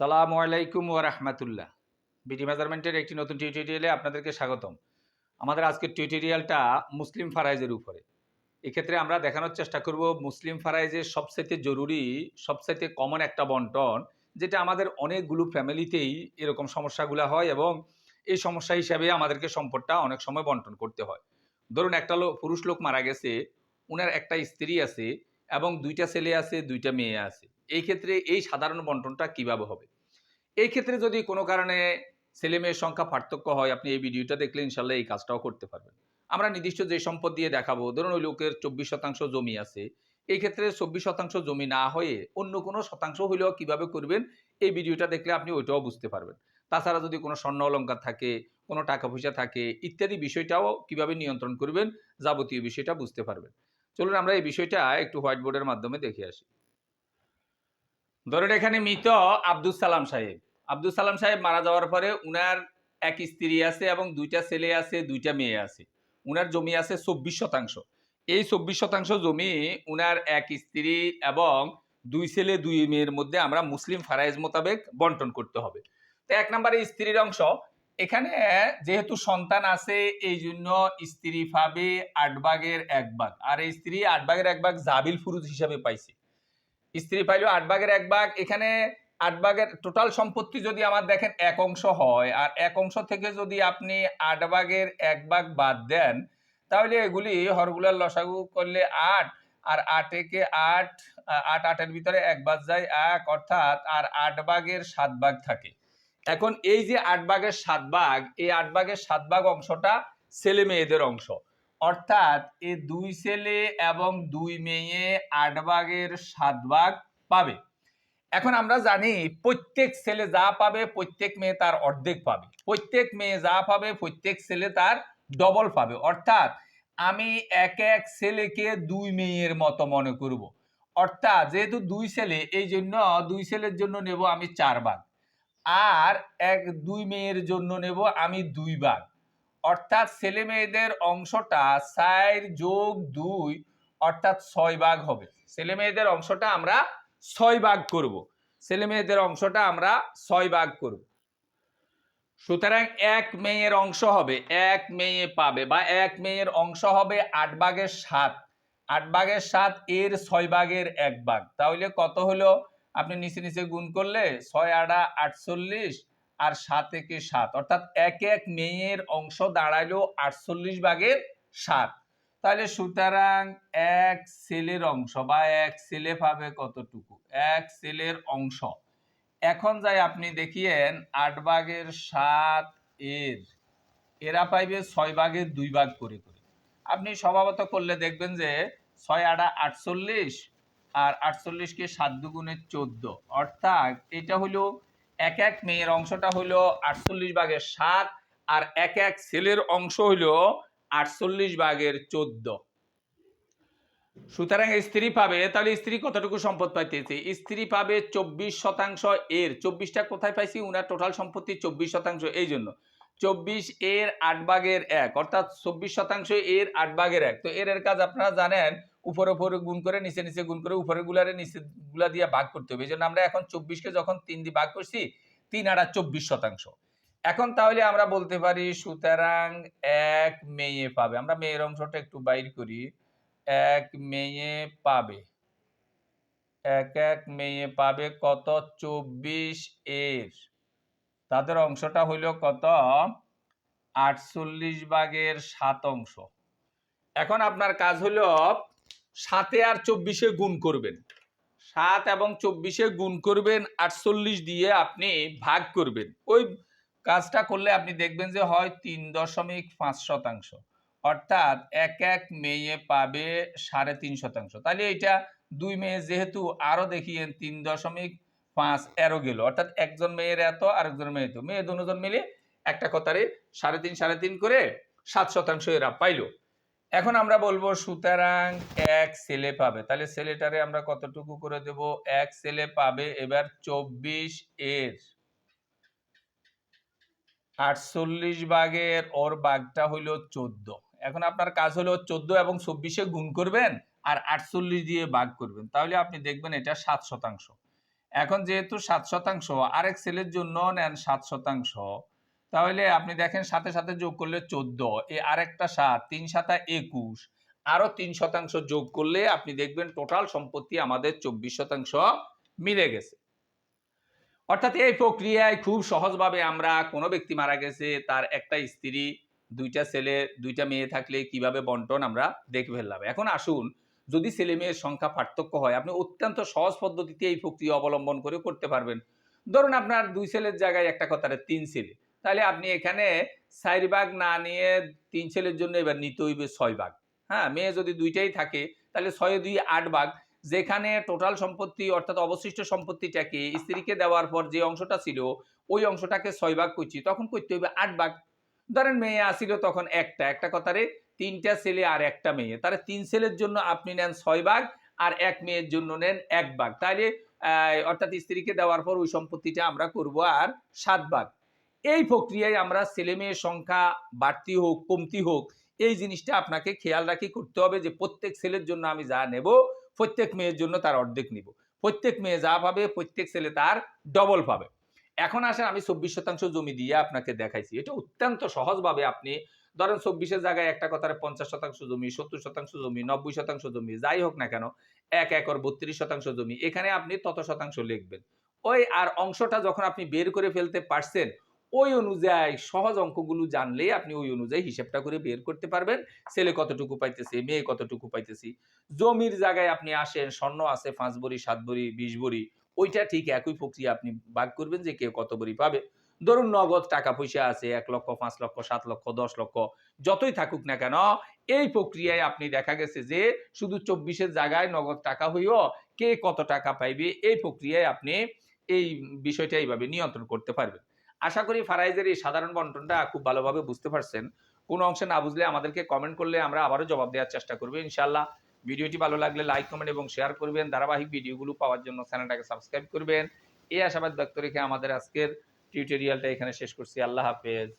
সালামু আলাইকুম ওয়া রাহমাতুল্লাহ। বিডি মেজারমেন্টের একটি নতুন টিউটোরিয়ালে আপনাদেরকে স্বাগতম। আমাদের আজকের টিউটোরিয়ালটা মুসলিম ফারাইজের উপরে। এক্ষেত্রে আমরা দেখানোর চেষ্টা করব মুসলিম ফারাইজের সবচাইতে জরুরি, সবচাইতে কমন একটা বন্টন, যেটা আমাদের অনেকগুলো ফ্যামিলিতেই এরকম সমস্যাগুলো হয় এবং এই সমস্যা হিসাবে আমাদেরকে সম্পদটা অনেক সময় বন্টন করতে হয়। ধরুন একটা লোক পুরুষ লোক মারা গেছে, উনার একটা স্ত্রী আছে এবং দুইটা ছেলে আছে, দুইটা মেয়ে আছে। এই ক্ষেত্রে এই সাধারণ বন্টনটা কীভাবে হবে? এই ক্ষেত্রে যদি কোনো কারণে ছেলে মেয়ের সংখ্যা পার্থক্য হয়, আপনি এই ভিডিওটা দেখলে ইনশাল্লাহ এই কাজটাও করতে পারবেন। আমরা নির্দিষ্ট যে সম্পদ দিয়ে দেখাবো, ধরুন ওই লোকের চব্বিশ শতাংশ জমি আছে, এই ক্ষেত্রে চব্বিশ শতাংশ জমি না হয়ে অন্য কোনো শতাংশ হইলেও কীভাবে করবেন, এই ভিডিওটা দেখলে আপনি ওইটাও বুঝতে পারবেন। তাছাড়া যদি কোনো স্বর্ণ অলঙ্কার থাকে, কোনো টাকা পয়সা থাকে, ইত্যাদি বিষয়টাও কীভাবে নিয়ন্ত্রণ করবেন, যাবতীয় বিষয়টা বুঝতে পারবেন। চলুন আমরা এই বিষয়টা একটু হোয়াইট বোর্ডের মাধ্যমে দেখে আসি। ধরেন এখানে মৃত আব্দুল সালাম সাহেব। আব্দুল সালাম সাহেব মারা যাওয়ার পরে উনার এক স্ত্রী আছে এবং দুইটা ছেলে আছে, দুইটা মেয়ে আছে। উনার জমি আছে চব্বিশ শতাংশ। এই চব্বিশ শতাংশ জমি উনার এক স্ত্রী এবং দুই ছেলে, দুই মেয়ের মধ্যে আমরা মুসলিম ফারাইজ মোতাবেক বন্টন করতে হবে। তো এক নম্বরে স্ত্রীর অংশ। এখানে যেহেতু সন্তান আছে এই জন্য স্ত্রী পাবে আট ভাগের এক ভাগ। আর এই স্ত্রী আট ভাগের এক ভাগ জাবিল ফুরুজ হিসাবে পাইছে। স্ত্রী পাইল আট ভাগের এক ভাগ, এখানে আট ভাগের টোটাল সম্পত্তি যদি আমার দেখেন এক অংশ হয়, আর এক অংশ থেকে যদি আপনি আট ভাগের এক ভাগ বাদ দেন, তাহলে এগুলি হরগুলার লসাগু করলে আট, আর আটেকে আট আট আটের ভিতরে এক বাদ যায় এক, অর্থাৎ আর আট ভাগের সাত ভাগ থাকে। এখন এই যে আট ভাগের সাত ভাগ, এই আট ভাগের সাত ভাগ অংশটা ছেলে মেয়েদের অংশ। অর্থাৎ এ দুই ছেলে এবং দুই মেয়ে আট ভাগের সাত ভাগ পাবে। এখন আমরা জানি প্রত্যেক ছেলে যা পাবে, প্রত্যেক মেয়ে তার অর্ধেক পাবে। প্রত্যেক মেয়ে যা পাবে, প্রত্যেক ছেলে তার ডবল পাবে। অর্থাৎ আমি এক এক ছেলেকে দুই মেয়ের মতো মনে করব। অর্থাৎ যেহেতু দুই ছেলে, এই জন্য দুই ছেলের জন্য নেব আমি চার ভাগ। আর এক দুই মেয়ের জন্য নেব আমি দুই ভাগ। অর্থাৎ ছেলে মেয়েদের অংশটা চার যোগ দুই অর্থাৎ ছয় ভাগ হবে। ছেলে মেয়েদের অংশটা আমরা ছয় ভাগ করব। ছেলে মেয়েদের অংশটা আমরা ছয় ভাগ করব। সুতরাং এক মেয়ের অংশ হবে, এক মেয়ে পাবে বা এক মেয়ের অংশ হবে আট ভাগের সাত। আট ভাগের সাত এর ছয় ভাগের এক ভাগ। তাহলে কত হলো? আপনি নিচে নিচে গুণ করলে ছয় আটা আটচল্লিশ আর সাত একে সাত। অর্থাৎ এক এক মেয়ের অংশ দাঁড়াইলো আটচল্লিশ ভাগের সাত। তাহলে সুতরাং এক ছেলের অংশ বা এক ছেলে পাবে কতটুকু? এক ছেলের অংশ। এখন যাই আপনি দেখিয়েন আট ভাগের সাত এর। এরা পাইবে ছয় ভাগের দুই ভাগ করে করে। আপনি স্বভাবত করলে দেখবেন যে ছয় আটা আটচল্লিশ আর আটচল্লিশকে সাত দুগুণে চোদ্দ। অর্থাৎ এটা হলো এক এক মেয়ের অংশটা হলো আটচল্লিশ ভাগের সাত আর এক এক ছেলের অংশ হলো আটচল্লিশ ভাগের চোদ্দ। সুতরাং স্ত্রী পাবে, তাহলে স্ত্রী কতটুকু সম্পদ পাইতেছে? স্ত্রী পাবে চব্বিশ শতাংশ এর। চব্বিশটা কোথায় পাইছি? উনার টোটাল সম্পত্তি চব্বিশ শতাংশ এই জন্য চব্বিশ এর আট ভাগের এক, অর্থাৎ চব্বিশ শতাংশ এর আট ভাগের এক। তো এর এর কাজ আপনারা জানেন উপরে উপরে গুণ করে, নিচে নিচে গুণ করে উপরে গুলারে নিচে গুলা দিয়ে ভাগ করতে হবে। এই জন্য আমরা এখন চব্বিশকে যখন তিন দিয়ে ভাগ করছি, তিন আটা চব্বিশ শতাংশ। এখন তাহলে আমরা বলতে পারি, সুতরাং এক মেয়ে পাবে। আমরা মেয়ের অংশটা একটু বাইর করি। এক মেয়ে পাবে। এক এক মেয়ে পাবে কত? চব্বিশ এর। তাদের অংশটা হইল কত? আটচল্লিশ ভাগের সাত অংশ। এখন আপনার কাজ হলো সাতে আর চব্বিশে গুণ করবেন। সাত এবং চব্বিশে গুণ করবেন, আটচল্লিশ দিয়ে আপনি ভাগ করবেন। ওই কাজটা করলে আপনি দেখবেন যে হয় তিন দশমিক পাঁচ শতাংশ। অর্থাৎ এক এক মেয়ে পাবে সাড়ে তিন শতাংশ। তাহলে এটা দুই মেয়ে যেহেতু আরও দেখিয়েন তিন দশমিক পাঁচ এরো গেল। অর্থাৎ একজন মেয়ের এত, আরেকজন মেয়ে তো মেয়ে দুজন মিলে একটা কথারে সাড়ে তিন সাড়ে তিন করে সাত শতাংশ এরা পাইলো। এখন আমরা বলব সুতরাং এক ছেলে পাবে। তাহলে ছেলেটারে আমরা কতটুকু করে দেব? এক ছেলে পাবে এবার চব্বিশ এর। আটচল্লিশ ভাগের ওর বাঘটা হইল চোদ্দ। এখন আপনার কাজ হলো চোদ্দ এবং চব্বিশে গুণ করবেন আর আটচল্লিশ দিয়ে বাঘ করবেন। তাহলে আপনি দেখবেন এটা সাত শতাংশ। এখন যেহেতু সাত শতাংশ, আরেক সেলের জন্য নেন সাত শতাংশ। তাহলে আপনি দেখেন সাথে সাথে যোগ করলে চোদ্দ এই আরেকটা সাত, তিন সাতা একুশ, আরও তিন শতাংশ যোগ করলে আপনি দেখবেন টোটাল সম্পত্তি আমাদের চব্বিশ শতাংশ মিলে গেছে। অর্থাৎ এই প্রক্রিয়ায় খুব সহজভাবে আমরা কোনো ব্যক্তি মারা গেছে, তার একটা স্ত্রী, দুইটা ছেলে, দুইটা মেয়ে থাকলে কীভাবে বন্টন আমরা দেখে ফেললাম? এখন আসুন, যদি ছেলে মেয়ের সংখ্যা পার্থক্য হয়, আপনি অত্যন্ত সহজ পদ্ধতিতে এই প্রক্রিয়া অবলম্বন করে করতে পারবেন। ধরুন আপনার দুই ছেলের জায়গায় একটা কথাটা তিন ছেলে তাহলে আপনি এখানে চার ভাগ না নিয়ে তিন ছেলের জন্য এবার নিতে হইবে ছয় ভাগ। হ্যাঁ মেয়ে যদি দুইটাই থাকে, তাহলে ছয় দুই আট ভাগ। যেখানে টোটাল সম্পত্তি অর্থাৎ অবশিষ্ট সম্পত্তিটাকে স্ত্রীকে দেওয়ার পর যে অংশটা ছিল, ওই অংশটাকে ছয় ভাগ করছি, তখন করতে হবে আট ভাগ। ধরেন মেয়ে আসিল তখন একটা একটা কথারে তিনটা ছেলে আর একটা মেয়ে। তাহলে তিন ছেলের জন্য আপনি নেন ছয় ভাগ আর এক মেয়ের জন্য নেন এক ভাগ। তাহলে অর্থাৎ স্ত্রীকে দেওয়ার পর ওই সম্পত্তিটা আমরা করব আর সাত ভাগ। এই প্রক্রিয়ায় আমরা ছেলে মেয়ের সংখ্যা বাড়তি হোক, কমতি হোক, এই জিনিসটা আপনাকে খেয়াল রাখি করতে হবে যে প্রত্যেক ছেলের জন্য আমি যা নেব, প্রত্যেক মেয়ের জন্য তার অর্ধেক নিব। প্রত্যেক মেয়ে যা পাবে, প্রত্যেক ছেলে তার ডবল পাবে। এখন আসেন, আমি চব্বিশ শতাংশ জমি দিয়ে আপনাকে দেখাইছি। এটা অত্যন্ত সহজভাবে আপনি ধরেন চব্বিশের জায়গায় একটা কথার পঞ্চাশ শতাংশ জমি, সত্তর শতাংশ জমি, নব্বই শতাংশ জমি, যাই হোক না কেন, এক একর, বত্রিশ শতাংশ জমি, এখানে আপনি তত শতাংশ লিখবেন। ওই আর অংশটা যখন আপনি বের করে ফেলতে পারছেন ওই অনুযায়ী সহজ অঙ্কগুলো জানলে আপনি ওই অনুযায়ী হিসাবটা করে বের করতে পারবেন। ছেলে কতটুকু পাইতেছে, মেয়ে কতটুকু পাইতেছি। জমির জায়গায় আপনি আসেন, স্বর্ণ আছে, পাঁচ বড়ি, সাত বড়ি, বিশ বড়ি, ওইটা ঠিক একই প্রক্রিয়া আপনি ভাগ করবেন যে কে কত বড়ি পাবে। ধরুন নগদ টাকা পয়সা আছে, এক লক্ষ, পাঁচ লক্ষ, সাত লক্ষ, দশ লক্ষ, যতই থাকুক না কেন, এই প্রক্রিয়ায় আপনি দেখা গেছে যে শুধু চব্বিশের জায়গায় নগদ টাকা হইও, কে কত টাকা পাইবে, এই প্রক্রিয়ায় আপনি এই বিষয়টা এইভাবে নিয়ন্ত্রণ করতে পারবেন। আশা করি ফারাইজের এই সাধারণ বন্টনটা খুব ভালোভাবে বুঝতে পারছেন। কোন অংশে না বুঝলে আমাদেরকে কমেন্ট করলে আমরা আবারও জবাব দেওয়ার চেষ্টা করব। ইনশাল্লাহ ভিডিওটি ভালো লাগলে লাইক কমেন্ট এবং শেয়ার করবেন। ধারাবাহিক ভিডিওগুলো পাওয়ার জন্য চ্যানেলটাকে সাবস্ক্রাইব করবেন। এই আশাবাদ ব্যক্ত রেখে আমাদের আজকের টিউটোরিয়ালটা এখানে শেষ করছি। আল্লাহ হাফেজ।